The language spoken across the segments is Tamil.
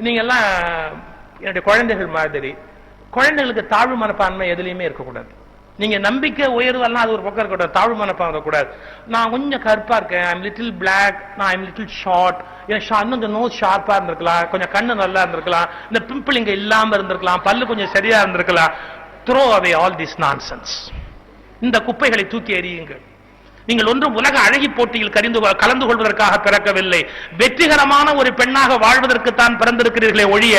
நீங்கெல்லாம் என்னுடைய குழந்தைகள் மாதிரி. குழந்தைகளுக்கு தாழ்வு மனப்பான்மை எதுலையுமே இருக்கக்கூடாது. நீங்க நம்பிக்கை உயர்வெல்லாம் அது ஒரு பக்கம் இருக்கக்கூடாது. தாழ்வு மனப்பான்மை இருக்கக்கூடாது. நான் கொஞ்சம் கருப்பா இருக்கேன். ஐம் லிட்டில் பிளாக் நான் ஐம் லிட்டில் ஷார்ட் இன்னும் இந்த நோஸ் ஷார்ப்பா இருந்திருக்கலாம். கொஞ்சம் கண்ணு நல்லா இருந்திருக்கலாம். இந்த பிம்பிள் இங்க இல்லாம இருந்திருக்கலாம். பல்லு கொஞ்சம் சரியா இருந்திருக்கலாம். Throw away all this nonsense இந்த குப்பைகளை தூக்கி எறியுங்கள். நீங்கள் ஒன்றும் உலக அழகி போட்டியில் கரிந்து கலந்து கொள்வதற்காக பிறக்கவில்லை. வெற்றிகரமான ஒரு பெண்ணாக வாழ்வதற்கு தான் பிறந்திருக்கிறீர்களே ஒழிய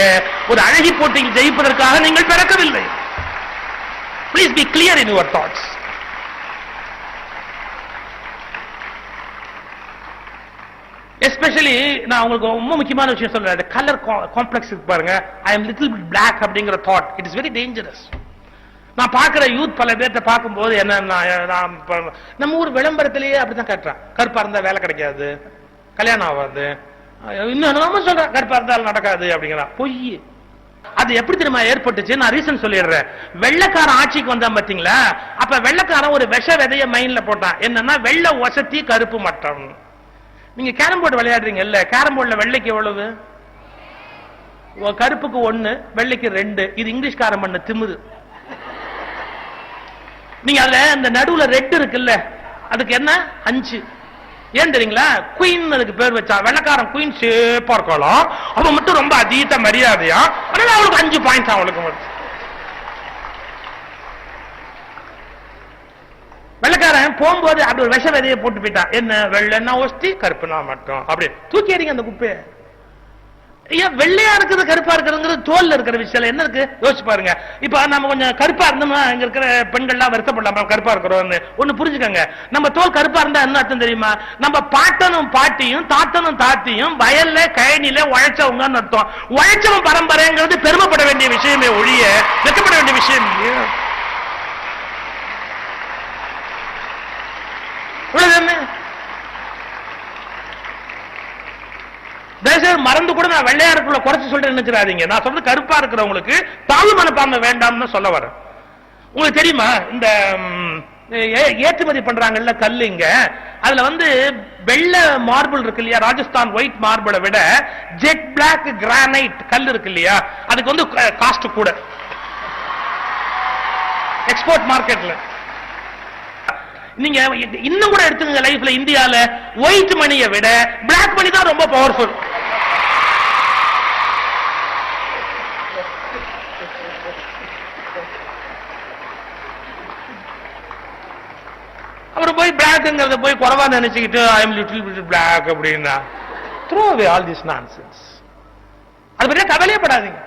ஒரு அழகி போட்டியில் ஜெயிப்பதற்காக நீங்கள் பிறக்கவில்லை. Please be clear in your thoughts especially நான் உங்களுக்கு ரொம்ப முக்கியமான விஷயம் சொல்றேன். கலர் காம்ப்ளெக்ஸ் பாருங்க. ஐ எம் லிட்டில் பிளாக் அப்படிங்கிற thought it is very dangerous நான் பார்க்கிற யூத் பல பேர்த்த பார்க்கும்போது என்ன நான் நம்ம ஊர் விளம்பரத்திலேயே அப்படிதான் கட்டுறான். கருப்பா இருந்தா வேலை கிடைக்காது கல்யாணம் ஆகாது. இன்னும் சொல்றேன் கருப்பா இருந்தாலும் நடக்காது அப்படிங்கிறான். பொய். அது எப்படி தெரியுமா ஏற்பட்டுச்சு? நான் ரீசன் சொல்லிடுறேன். வெள்ளைக்காரன் ஆட்சிக்கு வந்தான் பாத்தீங்களா? அப்ப வெள்ளைக்காரன் ஒரு விஷ விதைய மைண்ட்ல போட்டான். என்னன்னா வெள்ளை வசதி கருப்பு மட்டம். நீங்க கேரம் போர்டு விளையாடுறீங்க இல்ல கேரம் போர்டுல வெள்ளைக்கு எவ்வளவு? கருப்புக்கு ஒன்னு வெள்ளைக்கு ரெண்டு. இது இங்கிலீஷ்காரன் பண்ண திமுது நீங்க அதுல இந்த நடுவுல ரெட் இருக்குல்ல அதுக்கு என்ன? அஞ்சு. ஏன் தெரியுங்களா? குயின் அதுக்கு பேர் வச்சா வெள்ளக்காரன் குயின் சேப்பா இருக்கலாம் அவன் மட்டும் ரொம்ப அதீத மரியாதையா? அதனால அவளுக்கு அஞ்சு பாயிண்ட்ஸ் அவளுக்கு வெள்ளக்காரன் போகும்போது அப்படி ஒரு விஷ விதையை போட்டு போயிட்டான் என்ன? வெள்ளைன்னா ஒஸ்தி கருப்புனா மட்டும் அப்படி தூக்கி அந்த குப்பையை. ஏன் வெள்ளையா இருக்கிறது கருப்பா இருக்கிறதுங்கிறது தோல்ல இருக்கிற விஷயம். என்ன இருக்கு? யோசிச்சு பாருங்க. இப்ப நம்ம கொஞ்சம் கருப்பா இருந்தோம்னா இங்க இருக்கிற பெண்கள்லாம் வருத்தப்படலாம். கருப்பா இருக்கிறோம்னு. ஒண்ணு புரிஞ்சுக்கோங்க. நம்ம தோல் கருப்பா இருந்தா என்ன அர்த்தம் தெரியுமா? நம்ம பாட்டனும் பாட்டியும் தாத்தனும் தாத்தியும் வயல்ல கழனில உழைச்சவங்கன்னு அர்த்தம். உழைச்சவன் பரம்பரைங்கிறது பெருமைப்பட வேண்டிய விஷயமே ஒழிய வெக்கப்பட வேண்டிய விஷயம் இல்லையே இவ்வளவுதானே தயவுசெய்து மறந்து கூட நான் வெள்ளையாருக்குள்ள குறைச்சு சொல்றேன் நினைச்சிடாதீங்க. நான் சொல்றது கருப்பா இருக்கிறவங்களுக்கு தாழ்வு மனப்பான்மை வேண்டாம்னு சொல்ல வரேன். உங்களுக்கு தெரியுமா? இந்த ஏ- ஏற்றுமதி பண்றாங்கல்ல கல்லு இங்க. அதுல வந்து வெள்ள மார்பிள் இருக்கு இல்லையா? ராஜஸ்தான் ஒயிட் மார்பிளை விட ஜெட் பிளாக் கிரானைட் கல் இருக்கு இல்லையா? அதுக்கு வந்து காஸ்ட் கூட. எக்ஸ்போர்ட் மார்க்கெட்ல. நீங்க இன்னும் கூட எடுத்துக்கோங்க லைஃப்ல இந்தியால. ஒயிட் மணியை விட பிளாக் மணி தான் ரொம்ப பவர்ஃபுல் அவர் போய் பிளாக்ங்கிறத போய் குறவா நினைச்சுக்கிட்டு I am little bit black அப்படின்னா throw away all this nonsense அது பற்றிய கவலையே படாதீங்க.